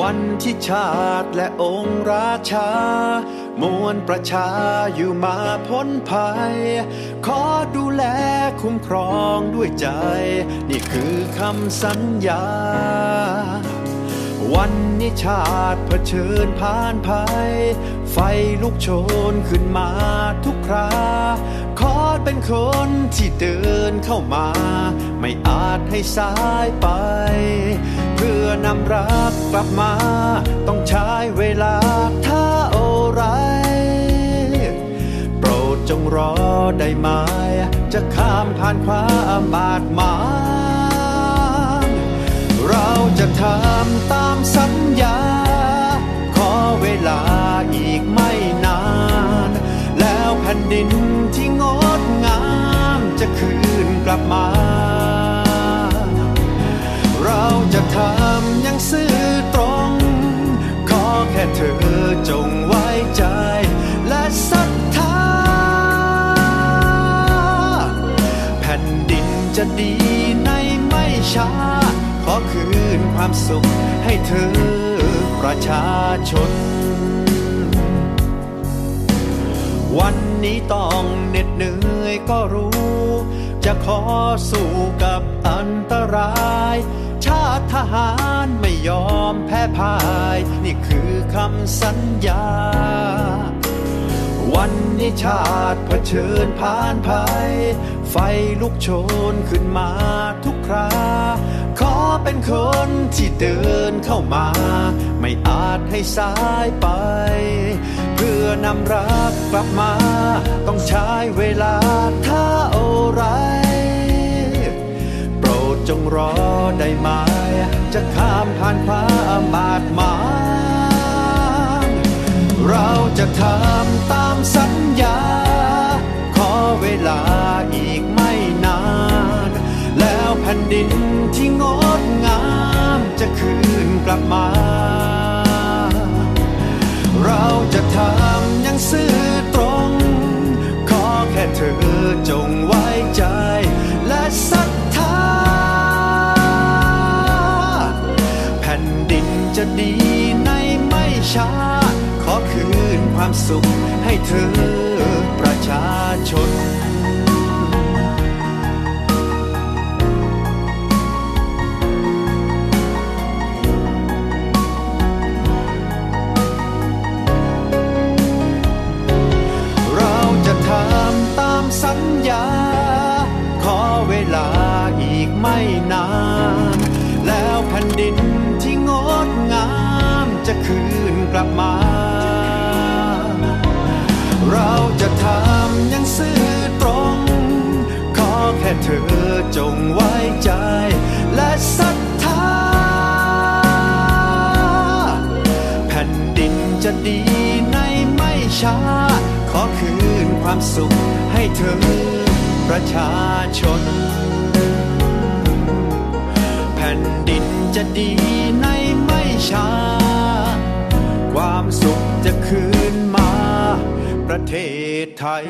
วันที่ชาติและองค์ราชามวลประชาอยู่มาพ้นภัย ขอดูแลคุ้มครองด้วยใจ นี่คือคำสัญญา วันนี้ชาติเผชิญผ่านภัย ไฟลุกโชนขึ้นมาทุกครา ขอเป็นคนที่เดินเข้ามา ไม่อาจให้สายไป เพื่อนำรักกลับมา ต้องใช้เวลาถ้าอไร โปรดจงรอได้ไหมจะข้ามผ่านความบาดหมาง ทำตามสัญญา ขอเวลาอีกไม่นาน แล้วแผ่นดินที่งดงามจะคืนกลับมา เราจะทำอย่างซื่อตรง ขอแค่เธอจงไว้ใจ และศรัทธาแผ่นดินจะดีในไม่ช้า นความสุขให้เธอประชาชน วันนี้ต้องเหน็ดเหนื่อยก็รู้ จะขอสู้กับอันตราย ชาติทหารไม่ยอมแพ้พ่าย นี่คือคำสัญญา วันนี้ชาติเผชิญผ่านภัย ไฟลุกโชนขึ้นมาทุกครา ขอเป็นคนที่เดินเข้ามา ไม่อาจให้สายไป เพื่อนำรักกลับมา ต้องใช้เวลาเท่าไร โปรดจงรอได้ไหม จะข้ามผ่านความบาดหมางเราจะทำตามสัญ ค่เธอจงไว้ใจ และศรัทธาแผ่นดินจะดีในไม่ช้า ขอคืนความสุขให้เธอประชาชน นานแล้วแผ่นดินที่งดงามจะคืนกลับมา เราจะทำอย่างซื่อตรง ขอแค่เธอจงไว้ใจ และศรัทธาแผ่นดินจะดีในไม่ช้า ขอคืนความสุขให้เธอประชาชน ผ่นดินจะดีในไม่ช้า ความสุขจะคืนมา ประเทศไทย